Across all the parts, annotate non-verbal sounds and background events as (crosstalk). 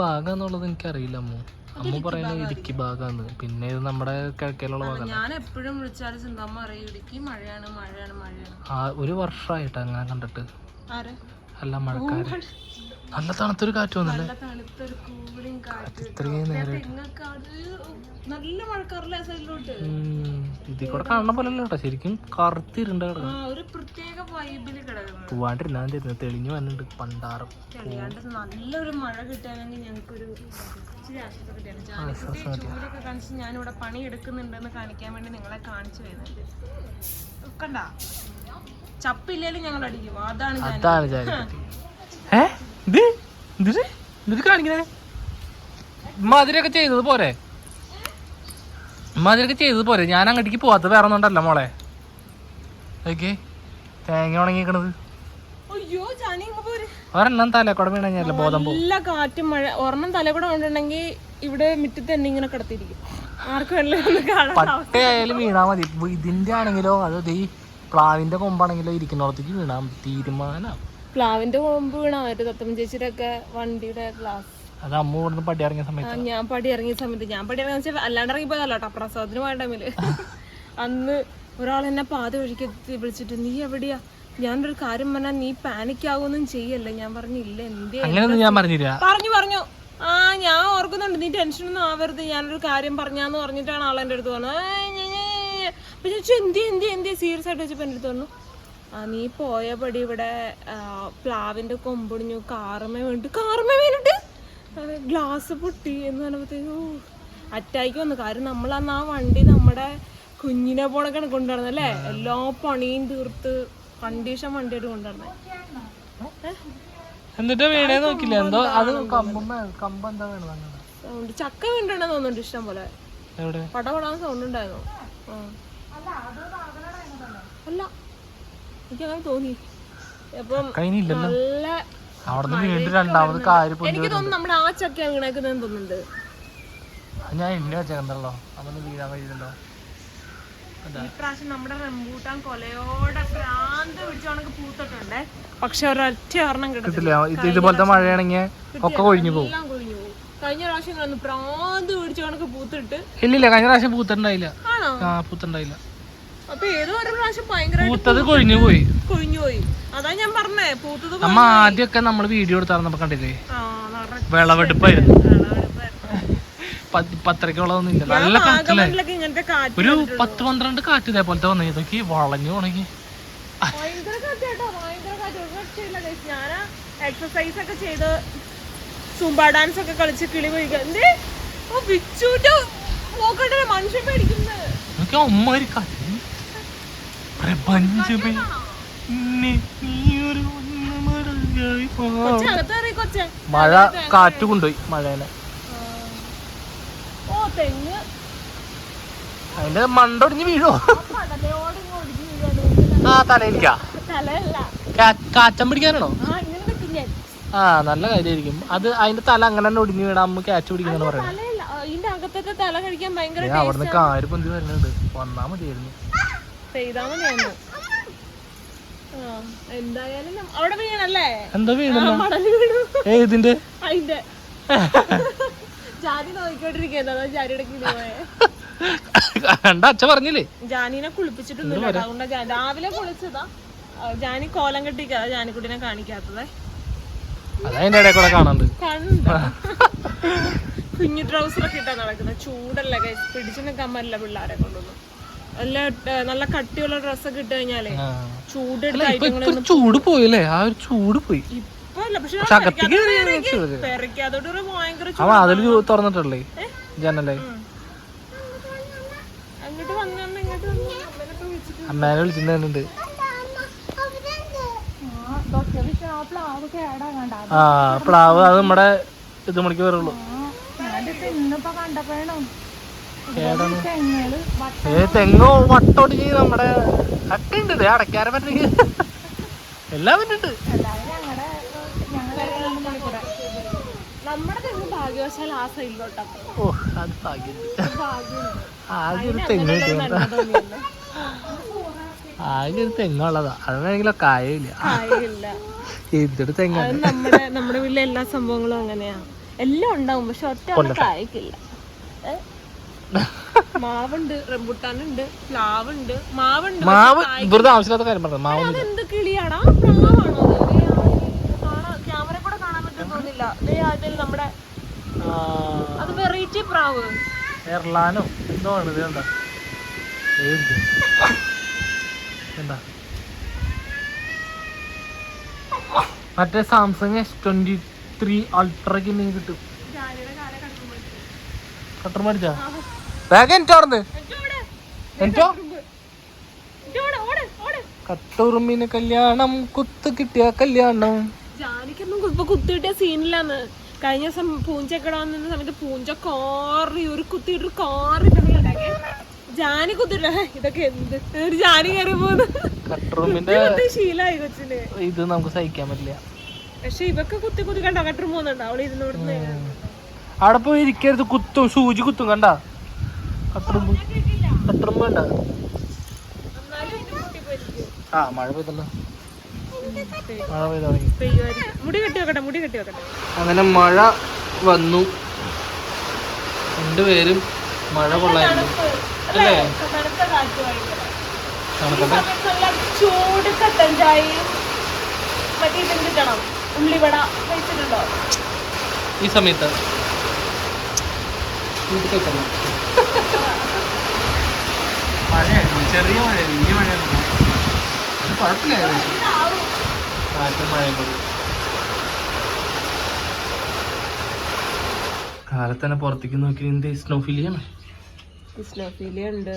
ഭാഗാന്നുള്ളത് എനിക്കറിയില്ല അമ്മു. അമ്മ പറയുന്നത് ഇടുക്കി ഭാഗാന്ന്. പിന്നെ ഇത് നമ്മുടെ കിഴക്കേലുള്ള ഭാഗമാണ് ഞാൻ എപ്പോഴും വിളിച്ചാലും സിന്തമ്മ അറിയും ഇടുക്കി മഴയാണ് മഴയാണ് മഴയാണ്. ആ ഒരു വർഷമായിട്ട് അങ്ങനെ കണ്ടിട്ട്. അല്ല മഴക്കാര് നല്ല തണുത്തൊരു കാറ്റ് വന്നല്ലേ? ഇത്രയും നേരം. നല്ല മഴക്കാറില്ല സൈഡിലോട്ട്? ഇതിൽ കൂടെ കാണുന്ന പോലെ കേട്ടോ. ശരിക്കും കറുത്തിരുണ്ട ഒരു പ്രത്യേക വൈബിൽ കിടക്കുന്നത്. പോവാണ്ടിരുന്നാൻ തരുന്നത് തെളിഞ്ഞു വന്നിട്ട് പണ്ടാറും നല്ലൊരു മഴ കിട്ടുകയാണെങ്കിൽ ഞങ്ങൾക്കൊരു കാണിച്ച് ഞാനിവിടെ പണി എടുക്കുന്നുണ്ടെന്ന് കാണിക്കാൻ വേണ്ടി നിങ്ങളെ കാണിച്ചു വരുന്നുണ്ട് കണ്ട? ചപ്പില്ലേലും ഞങ്ങൾ അടിക്കും അതാണ് അതാണ് (laughs) ഏഹ് ഇത്? ഇതിൽ ഇതിൽ കാണിക്കണേ. മധുരൊക്കെ ചെയ്തത് പോരെ. മധുരൊക്കെ ചെയ്തത് പോരെ. ഞാൻ അങ്ങോട്ടേക്ക് പോവാത്ത വേറെ ഒന്നുണ്ടല്ല മോളെ. ഓക്കെ തേങ്ങ ഉണങ്ങിക്കണത് അയ്യോ ഒരെണ്ണം തലക്കോടെ വീണ കഴിഞ്ഞാൽ ബോധം നല്ല കാറ്റും മഴ. ഒരെണ്ണം തലകൂടെ കൊണ്ടുണ്ടെങ്കിൽ ഇവിടെ മുറ്റത്ത് തന്നെ ഇങ്ങനെ കിടത്തിയിരിക്കും. ആർക്കും പട്ടയായാലും വീണാ മതി. ഇതിന്റെ ആണെങ്കിലോ അത് ഈ പ്ലാവിന്റെ കൊമ്പാണെങ്കിലോ ഇരിക്കുന്നിടത്തേക്ക് വീണാ തീരുമാനം. പ്ലാവിന്റെ കൊമ്പ് വീണാ മറ്റേ തത്തമ്മ ചേച്ചിയുടെ ഒക്കെ വണ്ടിയുടെ ഗ്ലാസ് അത് അമ്മ ഇവിടുന്ന് പടി ഇറങ്ങിയ സമയത്ത്. ഞാൻ പടി ഇറങ്ങിയ സമയത്ത്. ഞാൻ പടി ഇറങ്ങിയ വെച്ചാൽ അല്ലാണ്ട് ഇറങ്ങി പോയതല്ല കേട്ടോ പ്രസവത്തിന് പോയ ടൈമിൽ അന്ന് ഒരാൾ എന്നെ പാതി വഴിക്ക് എത്തി വിളിച്ചിട്ട് നീ എവിടെയാ? ഞാനൊരു കാര്യം പറഞ്ഞാൽ നീ പാനിക് ആവുമൊന്നും ചെയ്യല്ല? ഞാൻ പറഞ്ഞു ഇല്ല എന്തേ പറഞ്ഞില്ല. പറഞ്ഞു പറഞ്ഞു. ആ ഞാൻ ഓർക്കുന്നുണ്ട് നീ ടെൻഷൻ ഒന്നും ആവരുത്. ഞാനൊരു കാര്യം പറഞ്ഞാന്ന് പറഞ്ഞിട്ടാണ് ആൾ എന്റെ അടുത്ത് പറഞ്ഞത് എന്തിയാ എന്തിയാ. അപ്പൊ ചോദിച്ചു എന്തി എന്തി എന്തി സീരിയസ് ആയിട്ട് വെച്ചപ്പോ എന്റെ അടുത്ത് പറഞ്ഞു ആ നീ പോയപടി ഇവിടെ ആ, പ്ലാവിന്റെ കൊമ്പൊടിഞ്ഞു കാർമ വീണിട്ട് കാർമ വീണിട്ട് ഗ്ലാസ് പൊട്ടി എന്ന് പറഞ്ഞപ്പോഴത്തേക്കും അറ്റാക്ക് വന്നു. കാര്യം നമ്മളന്ന് ആ വണ്ടി നമ്മുടെ കുഞ്ഞിനെ പോലെ കൊണ്ടുവരുന്നത് അല്ലേ? എല്ലാ പണിയും തീർത്ത് കണ്ടീഷൻ വണ്ടിയായിട്ട് കൊണ്ടുവരുന്നത് എന്നിട്ട് വീണേ നോക്കില്ല എന്തോ അത് കമ്പം കമ്പം എന്താ സൗണ്ട്. ചക്ക വീണ്ടുണ്ടെന്ന് തോന്നുന്നുണ്ട് ഇഷ്ടം പോലെ. പടപടാൻ സൗണ്ട് ഉണ്ടായിരുന്നു. അല്ല തോന്നി. അപ്പം കഴിഞ്ഞില്ലല്ലോ. നല്ല അവിടെ നിന്ന് വീണ്ടും രണ്ടാമത് കാര്യം എനിക്ക് തോന്നുന്നു നമ്മുടെ ആ ചക്ക വീണേക്കുന്നതെന്ന് തോന്നുന്നുണ്ട്. ഞാൻ എന്നെ വെച്ചേക്കണ്ടല്ലോ അതൊന്ന് വീഴാൻ കഴിയുന്നുണ്ടോ ഈ പ്രാവശ്യം നമ്മുടെ റംബൂട്ടാൻ കൊലയോടെ പ്രാന്ത് പിടിച്ചോണക്ക് പൂത്തിട്ടുണ്ടേ. പക്ഷെ ഒരൊറ്റ ഒരെണ്ണം ഇതുപോലത്തെ മഴയാണെങ്കിൽ ഒക്കെ കൊഴിഞ്ഞു പോകും. കൊഴിഞ്ഞു പ്രാവശ്യം ഭ്രാന്ത് പിടിച്ചോണക്ക് പൂത്തിട്ട് ഇല്ലില്ല കഴിഞ്ഞ പ്രാവശ്യം പൂത്തുണ്ടായില്ല ആ പൂത്തുണ്ടായില്ല അപ്പൊ ഏതോ ഒരു പ്രാവശ്യം പൂത്തത് കൊഴിഞ്ഞു പോയി. കൊഴിഞ്ഞു പോയി. അതാ ഞാൻ പറഞ്ഞേ പൂത്തത് നമ്മ ആദ്യമൊക്കെ നമ്മൾ വീഡിയോ എടുത്താർന്നപ്പോ കണ്ടില്ലേ? ആ വിളവെടുപ്പായിരുന്നു. വിളവെടുപ്പായിരുന്നു. പത്ത് പത്തരക്കുള്ളതൊന്നും ഇല്ല. നല്ല കാറ്റല്ലേ? വാഗമണിലൊക്കെ ഇങ്ങനത്തെ കാറ്റ് ഒരു പത്ത് പന്ത്രണ്ട് കാറ്റ് ഇതേപോലത്തെ വന്നു? ഇതൊക്കെ വളഞ്ഞു ഉണങ്ങി ഭയങ്കര കാറ്റ് കേട്ടോ ഭയങ്കര കാറ്റ്. ഒരു രക്ഷയില്ല guys. ഞാനാ എക്സസൈസ് ഒക്കെ ചെയ്ത് സൂംബ ഡാൻസ് ഒക്കെ കളിച്ച് കിളി പോയിക്ക. എന്തേ? ഓ പോക്കട്ടെ മനുഷ്യൻ പേടിക്കുന്നത് കാറ്റ്. കൊച്ചെ മഴ കാറ്റ് കൊണ്ടുപോയി മഴേനെ. ഓ തെങ്ങ്. അതിന്റെ മണ്ടൊടിഞ്ഞ് വീഴോ. ആ തലയിലിക്കാ കാറ്റം പിടിക്കാനാണോ? ആ ഇങ്ങനെ നിൽക്കും ആ നല്ല കാര്യായിരിക്കും. അത് അതിന്റെ തല അങ്ങനെ തന്നെ ഒടിഞ്ഞു വീണ അമ്മ ക്യാച്ച് പിടിക്കുന്ന പറയുന്നത് അവിടുന്ന് കാര് പൊന്തി വരുന്നുണ്ട് വന്നാ മതിയായിരുന്നു. മതിയായിരുന്നു. എന്തായാലും അവിടെ വീണല്ലേ? എന്താ വീണ. ഏതിന്റെ അതിന്റെ ജാനി നോക്കിക്കൊണ്ടിരിക്കുന്നത് ജാനിയുടെ കണ്ട അച്ഛ പറഞ്ഞില്ലേ? ജാനിനെ കുളിപ്പിച്ചിട്ടൊന്നുമില്ല. അതുകൊണ്ട് രാവിലെ കുളിച്ചതാ. ജാനി കോലം കെട്ടിക്കാ ജാനിക്കുട്ടിനെ കാണിക്കാത്തത്. അത് അതിന്റെ ഇടയിൽ കൂടെ കാണാണ്ട്. കണ്ട? കുഞ്ഞു ട്രൗസറൊക്കെ ഇട്ടാ നടക്കുന്നത് ചൂടല്ല. പിടിച്ചു നിൽക്കാൻ പറ്റില്ല പിള്ളേരെ കൊണ്ടൊന്നും. നല്ല നല്ല കട്ടിയുള്ള ഡ്രസ്സൊക്കെ ഇട്ട് കഴിഞ്ഞാലേ ചൂട് ചൂട് പോയില്ലേ? ആ ഒരു ചൂട് പോയി. പക്ഷെ അകത്തേക്ക് ആ വാതിൽ തുറന്നിട്ടല്ലേ? ജനലേ അമ്മേനെ വിളിച്ചിട്ടുണ്ട് ആ പ്ലാവ് അത് നമ്മുടെ ഇത് മണിക്ക് വരുള്ളൂ ഇന്നിപ്പോ കണ്ടപ്പോഴാണോ ഏതാണ്? ഏ തെങ്ങോ വട്ടോടിച്ച് നമ്മുടെ ഒക്കെ ഉണ്ട്. പറ്റി എല്ലാം പറ്റുന്നുണ്ട് ഓ അത് ഭാഗ്യം ആകെ ഒരു തെങ്ങ് കിട്ടിയത് ആകെ ഒരു തെങ്ങുള്ളതാ. അതാണെങ്കിലോ കായയില്ല എന്തൊരു തെങ്ങ നമ്മുടെ വീട്ടിലെ എല്ലാ സംഭവങ്ങളും അങ്ങനെയാ. എല്ലാം ഉണ്ടാവും പക്ഷെ ഒറ്റ കായ്ക്കില്ല? മാവുണ്ട് റംബുട്ടാനുണ്ട് പ്ലാവുണ്ട് മാവുണ്ട്. മാവ് വെറുതെ ആവശ്യമില്ലാത്ത കാര്യം പറഞ്ഞത്. മാവ് അതെന്ത് കിളിയാടാ? പ്ലാവാണോ ക്യാമറ കൂടെ കാണാൻ പറ്റുന്നില്ല നമ്മുടെ അത് വെറൈറ്റി പ്രാവ്. എർലാനോ എന്തോ ആണ് ഇത് കണ്ട? ഏത് എന്താ മറ്റേ സാംസങ് എസ് ട്വന്റി ത്രീ അൾട്രക്ക് എന്തെങ്കിലും കിട്ടും. കട്ടർ മേടിച്ചാ? ബാഗ് എനിട്ടോ ഓർന്ന് എനിട്ടോ കട്ടുറുമ്പിന് കല്യാണം കുത്ത് കിട്ടിയ കല്യാണം. ജാനിക്കൊന്നും ഇപ്പൊ കുത്തിയിട്ട സീനില്ലാന്ന്. കഴിഞ്ഞ ദിവസം പൂഞ്ചക്കട വന്നിരുന്ന സമയത്ത് പൂഞ്ച കോറി ഒരു കുത്തിയിട്ട് കോറി ജാനി കുത്തിട്ട ഇതൊക്കെ എന്ത്? ഒരു ജാനി കയറി പോകുന്നു ശീലായി കൊച്ചിന്. ഇത് നമുക്ക് സഹിക്കാൻ പറ്റില്ല. പക്ഷെ ഇവക്ക് കുത്തി കുത്തി കണ്ട? കട്ടറും പോകുന്നുണ്ട് അവൾ ഇരുന്നോടുന്ന് അവിടെ പോയി ഇരിക്കരുത്. കുത്തും സൂചി കുത്തും കണ്ട? കട്ടുറുമ്പ് കട്ടുറുമ്പ് കണ്ട ആ മഴ പെയ്തല്ലോ. മഴ പെയ്ത് തുടങ്ങി. മുടി കെട്ടി വെക്കട്ടെ മുടി കെട്ടി വെക്കട്ടെ. അങ്ങനെ മഴ വന്നു. രണ്ടുപേരും മഴ കൊള്ളായിരുന്നു. അല്ലേ? തണുത്ത കാറ്റ് ഭയങ്കര തണുക്കട്ടെ നല്ല ചൂട് കട്ടൻ ചായയും മറ്റേ ഇതും കിട്ടണം ഉള്ളിവട കഴിച്ചിട്ടുണ്ടോ? ഈ സമയത്ത് വീട്ടിൽ. മഴയായിരുന്നു. ചെറിയ മഴയായിരുന്നു. വലിയ മഴയായിരുന്നു. കുഴപ്പമില്ല ഏകദേശം. കാറ്റും മഴയും കൂടി. കാലത്ത് പുറത്തേക്ക് നോക്കി എന്ത് സ്നോഫീലിയാണ് സ്നോഫീലിയ ഉണ്ട്.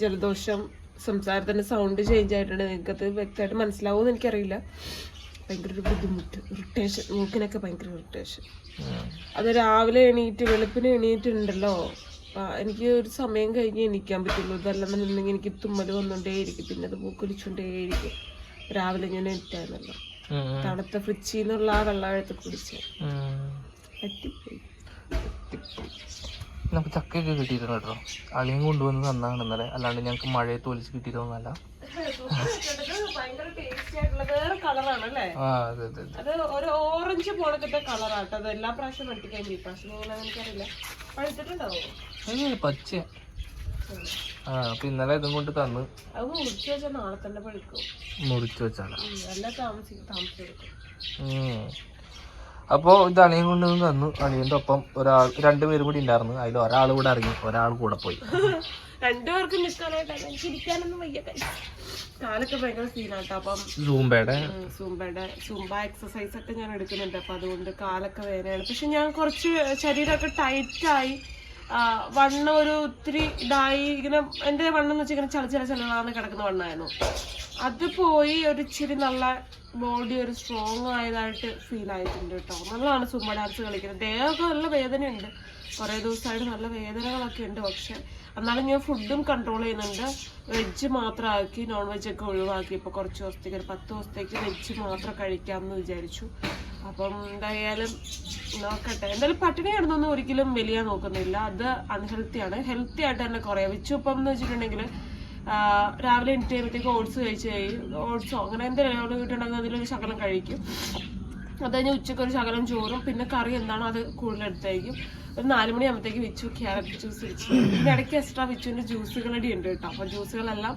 ജലദോഷം സംസാരത്തിന്റെ സൗണ്ട് ചേഞ്ച് ആയിട്ടുണ്ട്. നിങ്ങൾക്കത് വ്യക്തമായിട്ട് മനസ്സിലാവുമെന്ന് എനിക്കറിയില്ല. ഭയങ്കര ഒരു ബുദ്ധിമുട്ട്. ഇറിറ്റേഷൻ മൂക്കിനൊക്കെ ഭയങ്കര ഇറിറ്റേഷൻ അത് രാവിലെ എണീറ്റ് വെളുപ്പിന് എണീറ്റുണ്ടല്ലോ എനിക്ക് ഒരു സമയം കഴിഞ്ഞ് എണീക്കാൻ പറ്റുള്ളൂ. ഇതല്ലെന്നുണ്ടെങ്കിൽ എനിക്ക് തുമ്മൽ വന്നുകൊണ്ടേയിരിക്കും പിന്നെ അത് മൂക്കൊലിച്ചുകൊണ്ടേയിരിക്കും രാവിലെ ഞാൻ എണീറ്റായിരുന്നല്ലോ. തണുത്ത ഫ്രിഡ്ജിൽ നിന്നുള്ള ആ വെള്ളമെടുത്ത് കുടിച്ച്. നമുക്ക് ചക്കയൊക്കെ കിട്ടിയിട്ടുണ്ട് കേട്ടോ. അളിയും കൊണ്ടുവന്ന് തന്നാണ് ഇന്നലെ. അല്ലാണ്ട് ഞങ്ങൾക്ക് മഴയത്ത് ഒലിച്ച് കിട്ടിയതൊന്നല്ല അതെ ഒരു ഓറഞ്ച് പോലത്തെ കളറാട്ടോ അത് എല്ലാ പ്രാവശ്യം വെട്ടിക്കാൻ ഈ പ്രാവശ്യം എനിക്കറിയില്ല. പഴുത്തിട്ടുണ്ടാവോ? പച്ച. ആ അപ്പൊ ഇന്നലെ ഇതും കൊണ്ട് തന്ന്. അത് മുറിച്ച് വെച്ചാൽ നാളെ തന്നെ പഴുക്കും. മുറിച്ച് വെച്ചാണ്. നല്ല താമസിക്കും താമസിച്ചെടുക്കും. അപ്പോൾ ഇത് അളിയൻ കൊണ്ടുവന്ന് തന്നു. അളിയന്റെ ഒപ്പം ഒരാൾ രണ്ടുപേരും കൂടി ഉണ്ടായിരുന്നു. അതിൽ ഒരാൾ കൂടെ ഇറങ്ങി ഒരാൾ കൂടെ പോയി. രണ്ടുപേർക്കും. കാലൊക്കെ ഭയങ്കര സീനാട്ടോ. അപ്പം സൂമ്പയുടെ ഉം, സൂംബയുടെ സൂംബ എക്സസൈസ് ഒക്കെ ഞാൻ എടുക്കുന്നുണ്ട്. അപ്പൊ അതുകൊണ്ട് കാലൊക്കെ വേദനയാണ് പക്ഷെ ഞാൻ കുറച്ച് ശരീരമൊക്കെ ടൈറ്റായി വണ്ണം ഒരു ഒത്തിരി ഇതായി. ഇങ്ങനെ എന്റെ വണ്ണം എന്ന് വെച്ചാൽ ഇങ്ങനെ ചള ചില ചിലവാന്ന് കിടക്കുന്ന വണ്ണമായിരുന്നു അത് പോയി ഒരു ഇച്ചിരി നല്ല ബോഡി ഒരു സ്ട്രോങ് ആയതായിട്ട് ഫീൽ ആയിട്ടുണ്ട് കേട്ടോ. നല്ലതാണ് സുമ ഡാൻസ് കളിക്കുന്നത്. ദേഹമൊക്കെ നല്ല വേദനയുണ്ട്. കുറേ ദിവസമായിട്ട് നല്ല വേദനകളൊക്കെ ഉണ്ട് പക്ഷെ എന്നാലും ഞാൻ ഫുഡും കൺട്രോൾ ചെയ്യുന്നുണ്ട്. വെജ് മാത്രമാക്കി നോൺ വെജ് ഒക്കെ ഒഴിവാക്കി. ഇപ്പോൾ കുറച്ച് ദിവസത്തേക്ക് ഒരു പത്ത് ദിവസത്തേക്ക് വെജ് മാത്രം കഴിക്കാമെന്ന് വിചാരിച്ചു. അപ്പം എന്തായാലും നോക്കട്ടെ. എന്തായാലും പട്ടിണി കിടന്നൊന്നും ഒരിക്കലും വലിയ നോക്കുന്നില്ല. അത് അൺഹെൽത്തി ആണ്. ഹെൽത്തി ആയിട്ട് തന്നെ കുറയാം വിച്ചുപ്പം എന്ന് വെച്ചിട്ടുണ്ടെങ്കിൽ രാവിലെ എണീറ്റ് കഴിയുമ്പോഴത്തേക്ക് ഓട്സ് കഴിച്ച് കഴിയും. ഓട്സോ അങ്ങനെ എന്തെങ്കിലും കിട്ടുന്നുണ്ടെങ്കിൽ അതിലൊരു ശകലം കഴിക്കും. അത് കഴിഞ്ഞ് ഉച്ചയ്ക്ക് ഒരു ശകലം ചോറും പിന്നെ കറി എന്താണോ അത് കൂടുതലെടുത്തായിരിക്കും ഒരു നാലുമണി മണിയാകുമ്പോഴത്തേക്ക് വിച്ചു ക്യാരറ്റ് ജ്യൂസ് വെച്ചു. പിന്നെ ഇടയ്ക്ക് എക്സ്ട്രാ വിച്ചുവിന്റെ ജ്യൂസുകളടി ഉണ്ട് കേട്ടോ. അപ്പോൾ ജ്യൂസുകളെല്ലാം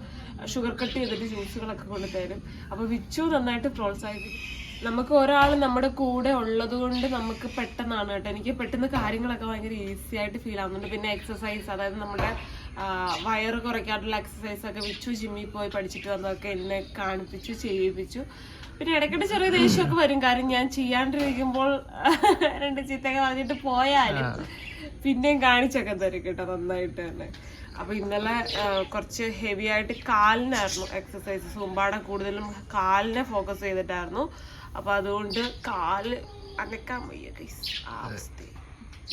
ഷുഗർ കട്ട് ചെയ്തിട്ട് ജ്യൂസുകളൊക്കെ കൊണ്ടുതരും അപ്പോൾ വിച്ചു നന്നായിട്ട് പ്രോത്സാഹിപ്പിക്കും. നമുക്ക് ഒരാൾ നമ്മുടെ കൂടെ ഉള്ളത് കൊണ്ട് നമുക്ക് പെട്ടെന്നാണ് കേട്ടോ. എനിക്ക് പെട്ടെന്ന് കാര്യങ്ങളൊക്കെ ഭയങ്കര ഈസി ആയിട്ട് ഫീൽ ആവുന്നുണ്ട്. പിന്നെ എക്സസൈസ് അതായത് നമ്മുടെ വയറ് കുറയ്ക്കാനുള്ള എക്സസൈസ് ഒക്കെ വിച്ചു ജിമ്മിൽ പോയി പഠിച്ചിട്ട് വന്നതൊക്കെ എന്നെ കാണിപ്പിച്ചു ചെയ്യിപ്പിച്ചു. പിന്നെ ഇടയ്ക്കിടെ ചെറിയ ദേഷ്യമൊക്കെ വരും. കാര്യം ഞാൻ ചെയ്യാണ്ടിരിക്കുമ്പോൾ (laughs) രണ്ട് ചീത്തയൊക്കെ പറഞ്ഞിട്ട് പോയാലും പിന്നെയും കാണിച്ചൊക്കെ തരും കേട്ടോ നന്നായിട്ട് തന്നെ. അപ്പൊ ഇന്നലെ കുറച്ച് ഹെവി ആയിട്ട് കാലിനായിരുന്നു എക്സസൈസ് സുമ്പാടെ കൂടുതലും കാലിനെ ഫോക്കസ് ചെയ്തിട്ടായിരുന്നു. അപ്പൊ അതുകൊണ്ട് കാൽ അനക്കാൻ വയ്യ. ആ അവസ്ഥ.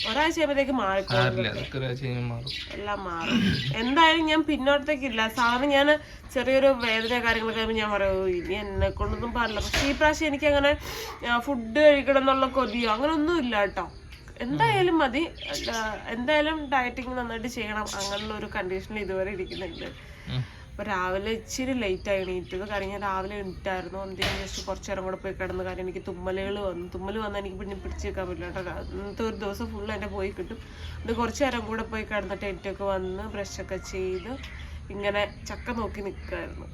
ഒരാഴ്ച ആയപ്പോഴത്തേക്ക് മാറും. എല്ലാം മാറും. എന്തായാലും ഞാൻ പിന്നോട്ടേക്കില്ല സാറിന് ഞാൻ ചെറിയൊരു വേദന കാര്യങ്ങളൊക്കെ ആകുമ്പോൾ ഞാൻ പറയൂ "ഓ, ഇനി എന്നെ കൊണ്ടൊന്നും പാടില്ല. പക്ഷേ ഈ പ്രാവശ്യം എനിക്ക് അങ്ങനെ ഫുഡ് കഴിക്കണം എന്നുള്ള കൊതിയോ അങ്ങനെ ഒന്നും ഇല്ല കേട്ടോ. എന്തായാലും മതി. എന്തായാലും ഡയറ്റിങ് നന്നായിട്ട് ചെയ്യണം. അങ്ങനെയുള്ള ഒരു കണ്ടീഷനിൽ ഇതുവരെ ഇരിക്കുന്നുണ്ട്. അപ്പൊ രാവിലെ ഇച്ചിരി ലേറ്റ് ആയി എണീറ്റത് കാര്യം ഞാൻ രാവിലെ എണീറ്റായിരുന്നു. എന്തെങ്കിലും ജസ്റ്റ് കുറച്ച് നേരം കൂടെ പോയി കിടന്നു കാര്യം എനിക്ക് തുമ്മലുകൾ വന്നു തുമ്മൽ വന്നാൽ എനിക്ക് പിന്നെ പിടിച്ച് വെക്കാൻ പറ്റില്ല കേട്ടോ. അന്നത്തെ ഒരു ദിവസം ഫുൾ എന്റെ പോയി കിട്ടും. അത് കുറച്ച് നേരം കൂടെ പോയി കിടന്നിട്ട് എറ്റൊക്കെ വന്ന് ബ്രഷൊക്കെ ചെയ്ത് ഇങ്ങനെ ചക്ക നോക്കി നിൽക്കായിരുന്നു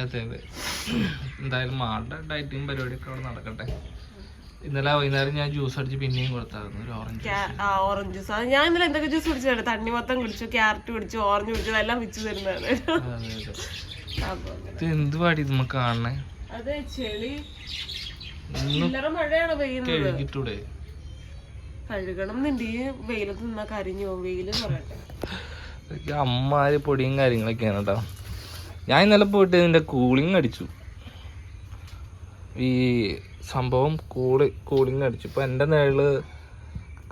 അതെ അതെ. എന്തായാലും മാളുടെ ഡയറ്റിങ് പരിപാടിയൊക്കെ അവിടെ നടക്കട്ടെ. ഇന്നലെ വൈകുന്നേരം ഞാൻ ജ്യൂസ് അടിച്ച് പിന്നെയും കൊടുത്തായിരുന്നു ഒരു ഓറഞ്ച് ഓറഞ്ച് ജ്യൂസ് ഞാൻ ഇന്നലെ എന്തൊക്കെ ജ്യൂസ് കുടിച്ചതാണ്? തണ്ണിമത്തം കുടിച്ചു ക്യാരറ്റ് കുടിച്ചു ഓറഞ്ച് കുടിച്ചു എല്ലാം വിച്ചു തരുന്നതാണ്. ഇത് എന്ത് പാടി ഇത് നമുക്ക് കാണണേ? അതെ ചെളി. മഴയാണ് പെയ്യുന്നത്. കഴുകണം എന്നുണ്ട്. ഈ വെയിലത്ത് നിന്നാ കരിഞ്ഞു പോകും വെയിൽ പറയട്ടെ അമ്മാര് പൊടിയും കാര്യങ്ങളൊക്കെയാണ് കേട്ടോ. ഞാൻ ഇന്നലെ പോയിട്ട് ഇതിന്റെ കൂളിംഗ് അടിച്ചു. ഈ സംഭവം കൂളി കൂളിങ് അടിച്ചു ഇപ്പൊ എന്റെ നിഴൽ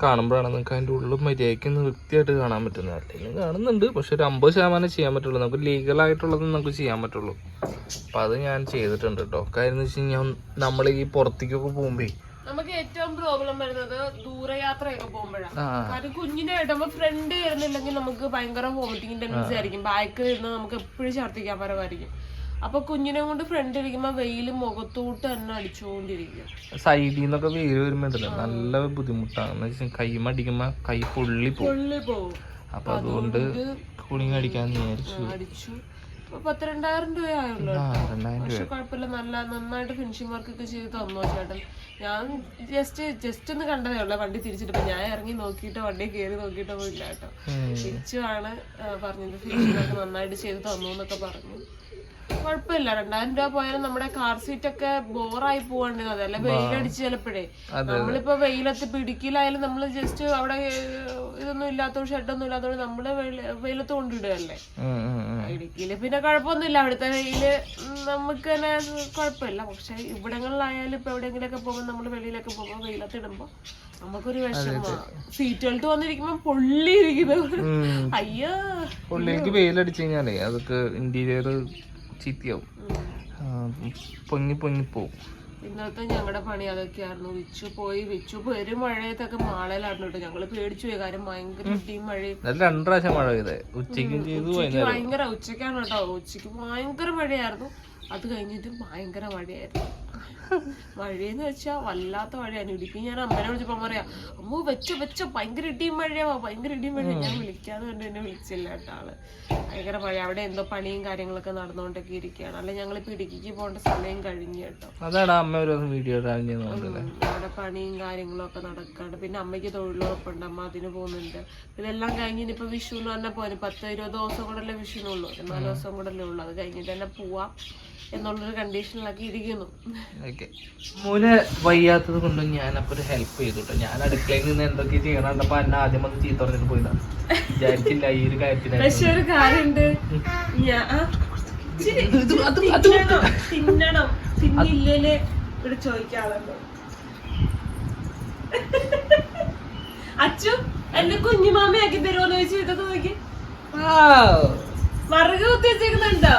കാണുമ്പോഴാണ് നിങ്ങൾക്ക് അതിന്റെ ഉള്ളിൽ മര്യാദയ്ക്ക് വൃത്തിയായിട്ട് കാണാൻ പറ്റുന്നത്. അല്ലെങ്കിൽ കാണുന്നുണ്ട് പക്ഷെ ഒരു അമ്പത് ശതമാനം ചെയ്യാൻ പറ്റുള്ളൂ. നമുക്ക് ലീഗലായിട്ടുള്ളത് നമുക്ക് ചെയ്യാൻ പറ്റുള്ളൂ. അപ്പം അത് ഞാൻ ചെയ്തിട്ടുണ്ട് കേട്ടോ കാര്യം എന്ന് വെച്ച് കഴിഞ്ഞാൽ നമ്മൾ ഈ പുറത്തേക്കൊക്കെ പോകുമ്പേ നമുക്ക് ഏറ്റവും പ്രോബ്ലം വരുന്നത് ദൂരയാത്രയൊക്കെ പോകുമ്പോഴാണ് കാരണം കുഞ്ഞിനെ ഫ്രണ്ട് വരുന്നില്ലെങ്കിൽ നമുക്ക് ഭയങ്കര വോമിറ്റിംഗ് ടെൻഡൻസി ആയിരിക്കും. ബാക്കിൽ ഇരുന്ന് നമുക്ക് എപ്പോഴും ഛർദ്ദിക്കാൻ പരമായിരിക്കും. അപ്പൊ കുഞ്ഞിനെ കൊണ്ട് ഫ്രണ്ട് ഇരിക്കുമ്പോ വെയിൽ മുഖത്തോട്ട് തന്നെ അടിച്ചുകൊണ്ടിരിക്കും സൈഡിൽ നിന്നൊക്കെ വെയിൽ വരുമ്പോണ്ടല്ലോ നല്ല ബുദ്ധിമുട്ടാണ്. കൈ മടിക്കുമ്പോൾ കൈ പൊള്ളി പൊള്ളി പോകും അപ്പൊ അതുകൊണ്ട് കുണിങ് അടിക്കാൻ അടിച്ചു. പത്തിരണ്ടായിരം രൂപയായുള്ളൂ പക്ഷെ കുഴപ്പമില്ല നല്ല നന്നായിട്ട് ഫിനിഷിംഗ് വർക്ക് ഒക്കെ ചെയ്ത് തന്നോ ചേട്ടൻ. ഞാൻ ജസ്റ്റ് ജസ്റ്റ് ഒന്ന് കണ്ടതേ ഉള്ളൂ വണ്ടി തിരിച്ചിട്ട് ഞാൻ ഇറങ്ങി നോക്കിട്ട് വണ്ടി കയറി നോക്കിട്ട് ഇല്ല കേട്ടോ. തിരിച്ചു ആണ് ആ, പറഞ്ഞത്. ഫിനിഷിംഗ് വർക്ക് നന്നായിട്ട് ചെയ്ത് തന്നു എന്നൊക്കെ പറഞ്ഞു. കുഴപ്പമില്ല. രണ്ടായിരം രൂപ പോയാലും നമ്മുടെ കാർ സീറ്റ് ഒക്കെ ബോറായി പോവാണ്ട് അതല്ല വെയിലടിച്ച് ചിലപ്പോഴേ. നമ്മളിപ്പോ വെയിലത്ത് പിടിക്കില്ലായാലും നമ്മൾ ജസ്റ്റ് അവിടെ ഇതൊന്നും ഇല്ലാത്തോണ്ട് ഷെഡൊന്നും ഇല്ലാത്തോണ്ട് നമ്മൾ വെയിലത്ത് കൊണ്ടിടുകയല്ലേ. ഇടുക്കിയിൽ പിന്നെ കുഴപ്പമൊന്നുമില്ല. അവിടുത്തെ വെയിൽ നമുക്ക് തന്നെ കുഴപ്പമില്ല. പക്ഷെ ഇവിടങ്ങളിലായാലും ഇപ്പൊ എവിടെയെങ്കിലൊക്കെ പോകുമ്പോൾ നമ്മൾ വെളിയിലൊക്കെ പോകുമ്പോൾ വെയിലത്തിടുമ്പോ നമുക്കൊരു വിഷമമാണ് സീറ്റ് ബെൽറ്റ് വന്നിരിക്കുമ്പോ പൊള്ളിയിരിക്കുന്നത്. അയ്യോ. പൊള്ളിക്ക് വെയിലടിച്ചു കഴിഞ്ഞാലേ അതൊക്കെ ഇന്റീരിയർ ചീത്തയാവും പൊങ്ങി പൊങ്ങി പോവും. ഇന്നത്തെ ഞങ്ങളുടെ പണി അതൊക്കെയായിരുന്നു. വിച്ചു പോയി വിച്ചു പെരും മഴയത്തൊക്കെ മാളയിലായിരുന്നു കേട്ടോ. ഞങ്ങൾ പേടിച്ചു പോയി. കാര്യം ഭയങ്കര ഇടിയും മഴയും. രണ്ടു പ്രാവശ്യം മഴ പെയ്തേ. ഉച്ചയ്ക്കും ചെയ്തു ഭയങ്കര ഉച്ചയ്ക്കാണ് കേട്ടോ. ഉച്ചയ്ക്ക് ഭയങ്കര മഴയായിരുന്നു. അത് കഴിഞ്ഞിട്ട് ഭയങ്കര മഴയായിരുന്നു. മഴയെന്ന് വെച്ചാൽ വല്ലാത്ത മഴയാണ് ഇടുക്കി ഞാൻ അമ്മനെ വിളിച്ചപ്പോ പറയാ അമ്മ വെച്ച വെച്ച ഭയങ്കര ഇടിയും മഴയാവാ ഭയങ്കര ഇടിയും മഴ ഞാൻ വിളിക്കാതെ കൊണ്ട് എന്നെ വിളിച്ചില്ല കേട്ടോ ആൾ. ഭയങ്കര മഴ അവിടെ എന്തോ പണിയും കാര്യങ്ങളൊക്കെ നടന്നുകൊണ്ടൊക്കെ ഇരിക്കുകയാണ്. അല്ലെ ഞങ്ങളിപ്പോ ഇടുക്കിക്ക് പോകേണ്ട സമയം കഴിഞ്ഞു കേട്ടോ. അതാണ് അമ്മ ഒരു വീഡിയോ അവിടെ പണിയും കാര്യങ്ങളും ഒക്കെ നടക്കാണ്ട്. പിന്നെ അമ്മയ്ക്ക് തൊഴിലുറപ്പുണ്ട് അമ്മ അതിന് പോകുന്നുണ്ട്. ഇതെല്ലാം കഴിഞ്ഞ് ഇനിയിപ്പോ വിഷു എന്ന് പറഞ്ഞാൽ പോലെ പത്ത് ഇരുപത് ദിവസം കൂടെ വിഷുനുള്ളൂ നാല് ദിവസം കൂടെ ഉള്ളൂ. അത് കഴിഞ്ഞിട്ട് തന്നെ പോവാം. എന്നുള്ളൊരു കണ്ടീഷനിലൊക്കെ ഇരിക്കുന്നു. ഓക്കെ മോന് വയ്യാത്തത് കൊണ്ട് ഞാൻ അപ്പൊ ഒരു ഹെൽപ്പ് ചെയ്തു കേട്ടോ ഞാൻ അടുക്കളയിൽ നിന്ന് എന്തൊക്കെ ചെയ്യണം കണ്ടപ്പോ എന്നെ ആദ്യം വന്ന് ചീത്ത പറഞ്ഞിട്ട് പോയതാണ് വിചാരിച്ചില്ല ഈ ഒരു കാര്യത്തിന് പക്ഷെ ഒരു ഇച്ചിരി തിന്നണം തിന്നില്ലേ ഇവിടെ ചോദിക്കാറുണ്ട് അച്ചു എന്റെ കുഞ്ഞുമാമയാക്കി തരുമോന്ന് ചോദിച്ചു ഇതൊക്കെ നോക്കി. മറുക കുത്തി വെച്ചേക്കുന്നുണ്ടോ?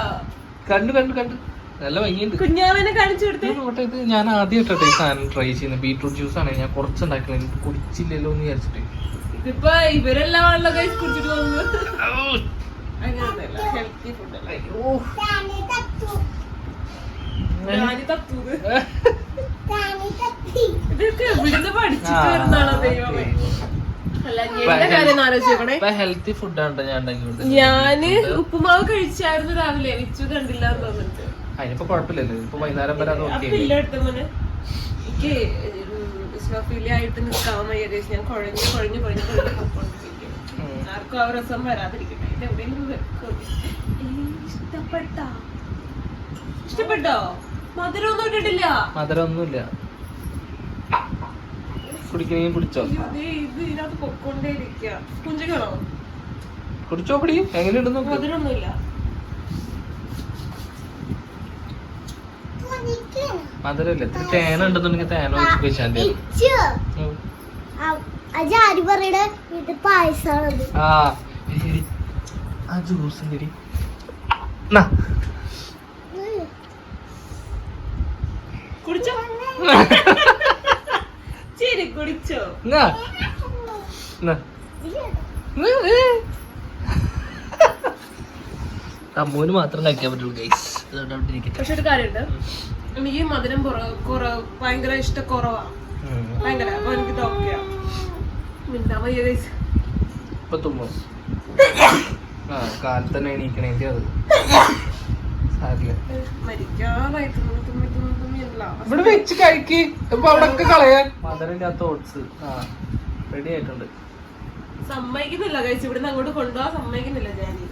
കണ്ടു കണ്ടു കണ്ടു. നല്ല ഭംഗിയുണ്ട്. കാണിച്ചു കൊടുത്തേ. ഇത് ഞാൻ ആദ്യമായിട്ടെ ഈ സാധനം ട്രൈ ചെയ്യുന്നത്. ബീട്രൂട്ട് ജ്യൂസ് ആണ്. ഞാൻ കുറച്ചുണ്ടാക്കില്ല എനിക്ക് കുടിച്ചില്ലല്ലോ എന്ന് വിചാരിച്ചിട്ട്. ഇതിപ്പോ ഇവരെല്ലാം ആണല്ലോ കൈ കുടിച്ചിട്ട് പോകുന്നത്. അങ്ങനെയൊന്നുമല്ല ഹെൽത്തി ഫുഡാണ് ഞാൻ ഞാൻ ഉപ്പുമാവ് കഴിച്ചായിരുന്നു രാവിലെ. വിച്ചു കണ്ടില്ല എന്ന് തോന്നിട്ട് അതിനിപ്പോ കുഴപ്പമില്ലല്ലോ. ഇപ്പൊ വൈകുന്നേരം വരെ അത് ഓക്കെ എനിക്ക് ആയിട്ട് നിൽക്കാൻ ഞാൻ കുഴഞ്ഞു കുഴഞ്ഞു കുഴഞ്ഞു കുഴഞ്ഞു പോയിക്കൊണ്ടിരിക്കും ആർക്കും ആ രസം വരാതിരിക്കട്ടെ. ഇത് എവിടെയെങ്കിലും വെക്കും. ഇഷ്ടപ്പെട്ടോ? ഇഷ്ടപ്പെട്ടോ? മധുരമൊന്നും ഇട്ടിട്ടില്ല. കുടിച്ചോ. ഇത് ഇതിനകത്ത് പൊക്കോണ്ടേ ഇരിക്കുക കുഞ്ചിക്കണോ കുടിച്ചോ കുടി. എങ്ങനെയുണ്ടെന്ന് നോക്ക്. മധുരമൊന്നുമില്ല. മധുരമില്ല ഇത്തിരി തേന ഉണ്ടെന്നുണ്ടെങ്കിൽ തേന വെച്ച് കഴിച്ചാൽ മതി. ആ ജ്യൂസ് എടി കുടിച്ചോ? ശരി കുടിച്ചോ? നാ. നാ. നാ, ഏ. അമ്മൂന് മാത്രം കഴിക്കാൻ പറ്റുള്ളൂ ഗൈസ് പക്ഷെ ഒരു കാര്യമുണ്ട്. എനിക്ക് മധുരം ഭയങ്കര ഇഷ്ട കുറവാ ഭയങ്കര. അപ്പൊ എനിക്ക് ഡോക്ടർ മിണ്ടാ വയ്യ ഇപ്പൊ തുമ്മും? (coughs) ആ എണീക്കണേന്റെ അത്. ഇവിടെ വെച്ച് കഴിക്ക്. ഇപ്പൊ അവിടെ ഒക്കെ കളയാൻ മധുരമില്ലാത്ത ഓട്സ് ആ റെഡി ആയിട്ടുണ്ട്. സമ്മതിക്കുന്നില്ല കഴിച്ച് ഇവിടുന്ന് അങ്ങോട്ട് കൊണ്ടുപോകാൻ സമ്മതിക്കുന്നില്ല ഞാനി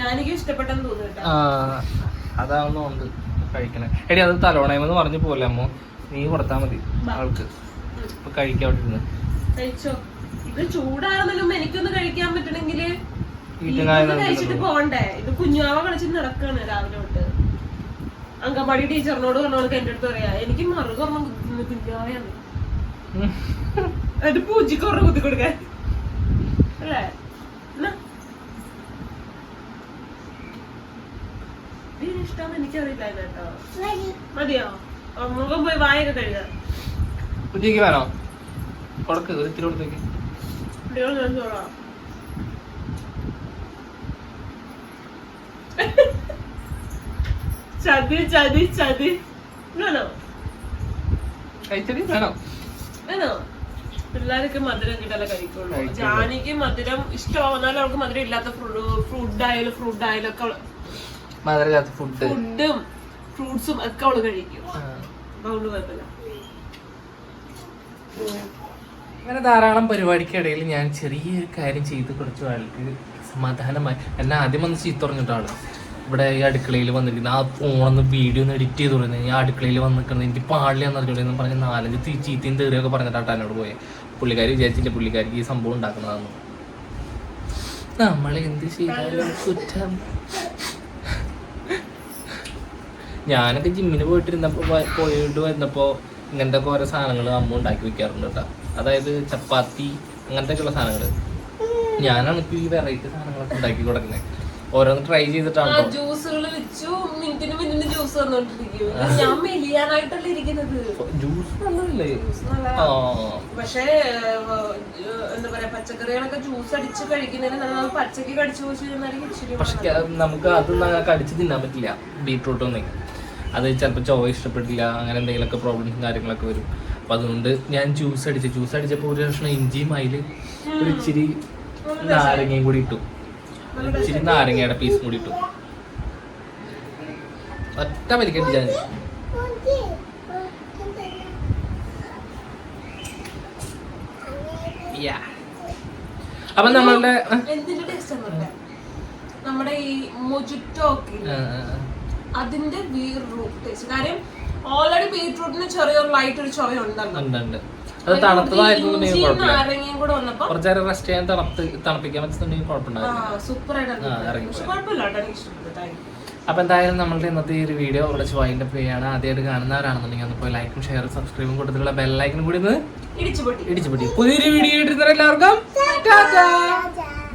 ഞാനിക്ക് ഇഷ്ടപ്പെട്ടെന്ന് തോന്നുന്നു കേട്ടോ. ആ അതാവുന്നുണ്ട് കഴിക്കണേ. എടി അത് തലോണയമെന്ന് പറഞ്ഞു പോലെ അമ്മോ? നീ കൊടുത്താ മതി ആൾക്ക്. ഇപ്പൊ കഴിക്കാൻ ഇരുന്ന്. ഇത് ചൂടാകുന്നതിന് എനിക്കൊന്ന് കഴിക്കാൻ ഇതൊന്ന് കഴിച്ചിട്ട് പോണ്ടേ ഇത് കുഞ്ഞാവ കളിച്ച് നടക്കാണ് രാവിലെ തൊട്ട്. അങ്കമാടി ടീച്ചറിനോട് പറഞ്ഞോൾക്ക് എന്റെ അടുത്ത് പറയാ. എനിക്ക് മറുകൊറണം കുഞ്ഞാവയാണ് എന്നിട്ട് പൂജിക്കൊറ കുത്തി കൊടുക്കാൻ. അല്ലേ എന്നാ? ഇതിന് ഇഷ്ടം എനിക്കറിയില്ല കേട്ടോ. മതിയോ? മുഖം പോയി വായൊക്കെ കഴുകാം. കുഞ്ഞിക്ക് വേണോ? കൊടുക്ക് ഒരു ഇത്തിരി കൊടുത്തേക്ക്. ചതി ചതി ചതി. വേണോ? കഴിച്ചടി വേണോ? വേണോ? പിള്ളേരൊക്കെ മധുരം കിട്ടാലേ കഴിക്കുള്ളൂ. ജാനിക്ക് മധുരം ഇഷ്ടമാവുന്നാലും അവൾക്ക് മധുരം ഇല്ലാത്ത ഫ്രൂട്ട് ആയാലും ഫ്രൂട്ട് ആയാലും ഒക്കെ മധുരമില്ലാത്ത ഫുഡ് ഫുഡും ഫ്രൂട്ട്സും ഒക്കെ അവൾ കഴിക്കും. കുഴപ്പമില്ല. അങ്ങനെ ധാരാളം പരിപാടിക്കിടയിൽ ഞാൻ ചെറിയൊരു കാര്യം ചെയ്ത് കുറച്ച് ആൾക്ക് സമാധാനമായി. എന്നെ ആദ്യം വന്ന് ചീത്ത പറഞ്ഞിട്ടാണ് ഇവിടെ ഈ അടുക്കളയിൽ വന്നിരിക്കുന്നത് ആ ഫോണൊന്ന് വീഡിയോ ഒന്ന് എഡിറ്റ് ചെയ്ത് തുടങ്ങി ഈ അടുക്കളയിൽ വന്ന് നിൽക്കുന്നത് എനിക്ക് പാടില്ലെന്ന് അറിഞ്ഞോളെന്ന് പറഞ്ഞ് നാലഞ്ച് തീ ചീത്തയും തേറിയൊക്കെ പറഞ്ഞിട്ടാണ് എന്നോട് പോയത് പുള്ളിക്കാർ വിചാരിച്ചില്ല പുള്ളിക്കാർക്ക് ഈ സംഭവം ഉണ്ടാക്കുന്നതാണ് നമ്മൾ എന്ത് ചെയ്താലും കുറ്റം. ഞാനൊക്കെ ജിമ്മിന് പോയിട്ടിരുന്നപ്പോ വ- പോയിട്ട് വരുന്നപ്പോ ഇങ്ങനത്തെ ഓരോ സാധനങ്ങൾ അമ്മ ഉണ്ടാക്കി വെക്കാറുണ്ട് കേട്ടോ അതായത് ചപ്പാത്തി അങ്ങനത്തെ ഉള്ള സാധനങ്ങൾ ഞാനാണ് ഇപ്പൊ ഈ വെറൈറ്റി സാധനങ്ങളൊക്കെ ഉണ്ടാക്കി കൊടുക്കുന്നത് ഓരോന്ന് ട്രൈ ചെയ്തിട്ടാണ് ജ്യൂസുകൾ വെച്ചു. മിനിറ്റിന് മിനിറ്റിന് ജ്യൂസ് തന്നോണ്ടിരിക്കും ഞാൻ മെലിയാനായിട്ടല്ല ഇരിക്കുന്നത്. ജ്യൂസ് നല്ലതല്ലേ? പക്ഷേ ഏഹ്, എന്താ പറയാ പച്ചക്കറികളൊക്കെ ജ്യൂസ് അടിച്ച് കഴിക്കുന്നതിന് നമ്മൾ പച്ചക്ക് കടിച്ചു പോയി ഇച്ചിരി പക്ഷെ നമുക്ക് അതൊന്നും അങ്ങനെ കടിച്ച് തിന്നാൻ പറ്റില്ല. ബീട്രൂട്ട് ഒന്നും. അത് ചിലപ്പോൾ ചൊവ്വ ഇഷ്ടപ്പെട്ടില്ല അങ്ങനെ എന്തെങ്കിലുമൊക്കെ പ്രോബ്ലംസും കാര്യങ്ങളൊക്കെ വരും. അപ്പം അതുകൊണ്ട് ഞാൻ ജ്യൂസ് അടിച്ചു. ജ്യൂസ് അടിച്ചപ്പോൾ ഒരു കഷ്ണം ഇഞ്ചിയും അതിൽ ഒരു ഇച്ചിരി നാരങ്ങയും കൂടി ഇട്ടു. ഇച്ചിരി നാരങ്ങയുടെ പീസ് കൂടി ഇട്ടു. ഒറ്റ വലിക്കട്ടി ഞാൻ. അപ്പൊ നമ്മളുടെ നമ്മുടെ ഈ മൊജിറ്റോ. അതിന്റെ വേറൊരു ടേസ്റ്റ് കാര്യം ഓൾറെഡി ബീറ്റ്റൂട്ടിന് ചെറിയൊരു ലൈറ്റ് ഒരു ചൊവ ഉണ്ടല്ലോ. ഉണ്ട് ഉണ്ട്. അത് തണുത്തതായിരുന്നുണ്ടെങ്കിൽ ഇഞ്ചിയും കുഴപ്പമില്ല. നാരങ്ങയും കൂടെ വന്നപ്പോ കുറച്ച് നേരം റെസ്റ്റ് ചെയ്യാൻ തണുത്ത് തണുപ്പിക്കാൻ പറ്റുന്നുണ്ടെങ്കിൽ കുഴപ്പമുണ്ടാവില്ല. സൂപ്പർ ആ, ഇറങ്ങി പക്ഷെ കുഴപ്പമില്ല കേട്ടോ എനിക്ക് ഇഷ്ടപ്പെട്ടു. താങ്ക് അപ്പൊ എന്തായാലും നമ്മളുടെ ഇന്നത്തെ ഈ ഒരു വീഡിയോ ഇവിടെ അപ്പ് ചെയ്യാണ് ആദ്യമായിട്ട് കാണുന്നവരാണെന്നുണ്ടെങ്കിൽ ഒന്ന് പോയി ലൈക്കും ഷെയറും സബ്സ്ക്രൈബും കൊടുത്തിട്ടുള്ള ബെല്ലൈക്കനും കൂടി ഒന്ന് ഇടിച്ചു പൊട്ടി. ഇടിച്ചു പിടി പുതിയൊരു വീഡിയോ എല്ലാവർക്കും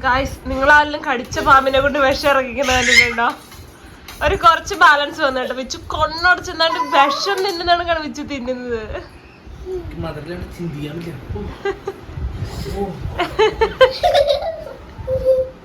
ഗായ്സ് നിങ്ങളാരെല്ലാം കടിച്ച പാമ്പിനെ കൊണ്ട് വിഷം ഇറങ്ങിക്കുന്ന കണ്ടിട്ടുണ്ടോ ഒരു കുറച്ച് ബാലൻസ് വന്നിട്ട് വിച്ചു കൊണ്ണടച്ചെന്നാണ്ട് വിഷം നിന്നാണ് കാണാൻ വിച്ചു തിന്നുന്നത്. ചിന്തിക്കാൻ പറ്റില്ല. (laughs)